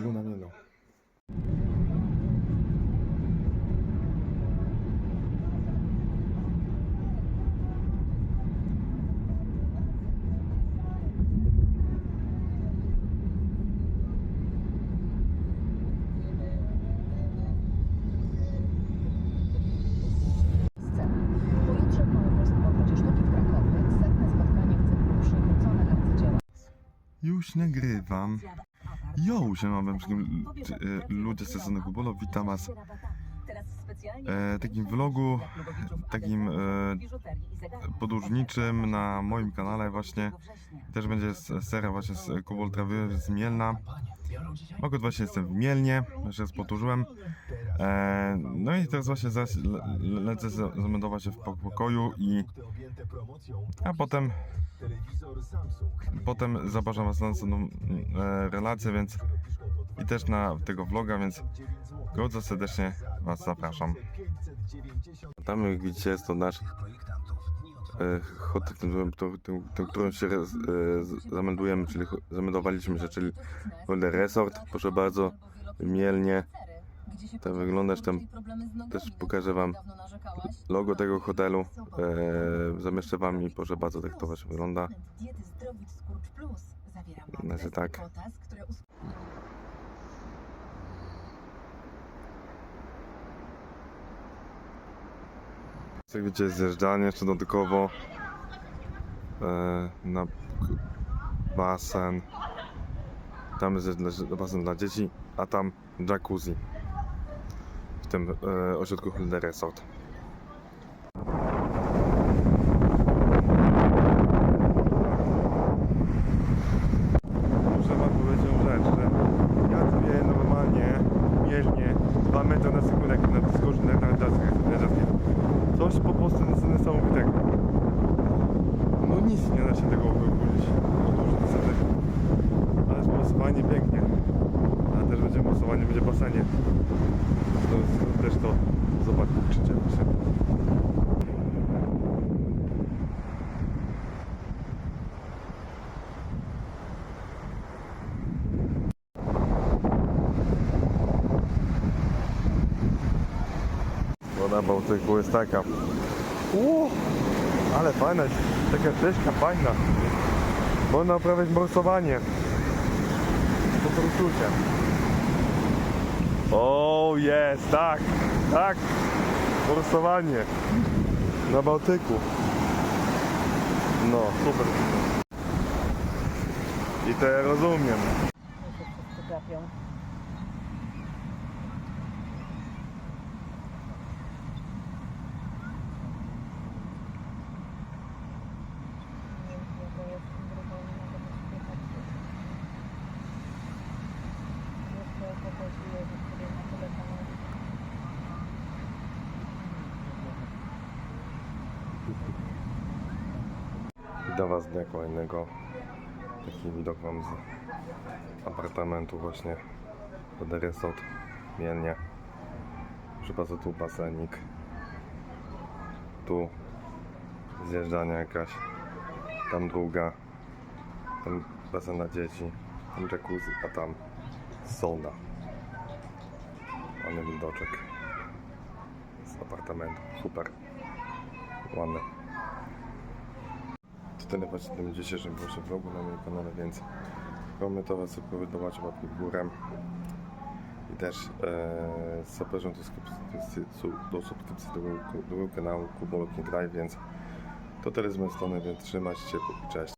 go na arcydzieła. Już nagrywam. Jo, siema wam wszystkim e, ludzie z sezonu Kubolo, witam was e, takim vlogu, takim e, podróżniczym na moim kanale właśnie. Też będzie seria właśnie z Kubol Trawy z Mielna. Akurat właśnie jestem w Mielnie, jeszcze raz powtórzyłem. E, no i teraz właśnie zaś le, le- lecę za- zameldować się w pokoju i a potem potem zapraszam was na następną e, relację, więc i też na tego vloga, więc bardzo serdecznie was zapraszam. Tam jak widzicie jest to nasz e, hotel, tym, tym, tym, tym którym się e, zameldujemy, czyli zameldowaliśmy się, czyli Golden Resort. Proszę bardzo, Mielnie. Tak wyglądasz tam. Też pokażę wam logo tego hotelu. E, zamieszczę wam i proszę bardzo, tak to właśnie wygląda. Znaczy tak. Jak widzicie, jest zjeżdżanie jeszcze dodatkowo e, na k- basen. Tam jest basen dla dzieci, a tam jacuzzi tym e, ośrodku Holiday Resort. Muszę powiedzieć rzecz, że ja czuję normalnie, mielnie, 2 metry na sekundę, na na. Coś po prostu niesamowitego. No nic nie da się tego powiedzieć. Dużo niestety. Ale jest po prostu fajnie, pięknie. Też będzie basenie. To jest też to zobaczycie. Woda Bałtyku jest taka. Uuu, ale fajna, taka deszka fajna. Można uprawiać morsowanie. To uczucie. O, jest, tak, tak. Morsowanie. Na Bałtyku. No, super. I to ja rozumiem. Witam Was dnia kolejnego. Taki widok mam z apartamentu właśnie pod Resort Mielnie. Proszę bardzo, tu basenik. Tu zjeżdżania jakaś. Tam druga. Tam basen dla dzieci. Tam jacuzzi, a tam sauna. Ładny widoczek z apartamentu. Super. Ładny. To tyle właśnie w tym dzisiejszym właśnie vlogu na moim kanale, więc komentować, subskrybować, łapki w górę. I też e, zapraszam do subskrypcji, su- do subskrypcji do, do mojego kanału Kubolotnik Live, więc to tyle z mojej strony, więc trzymajcie się cześć.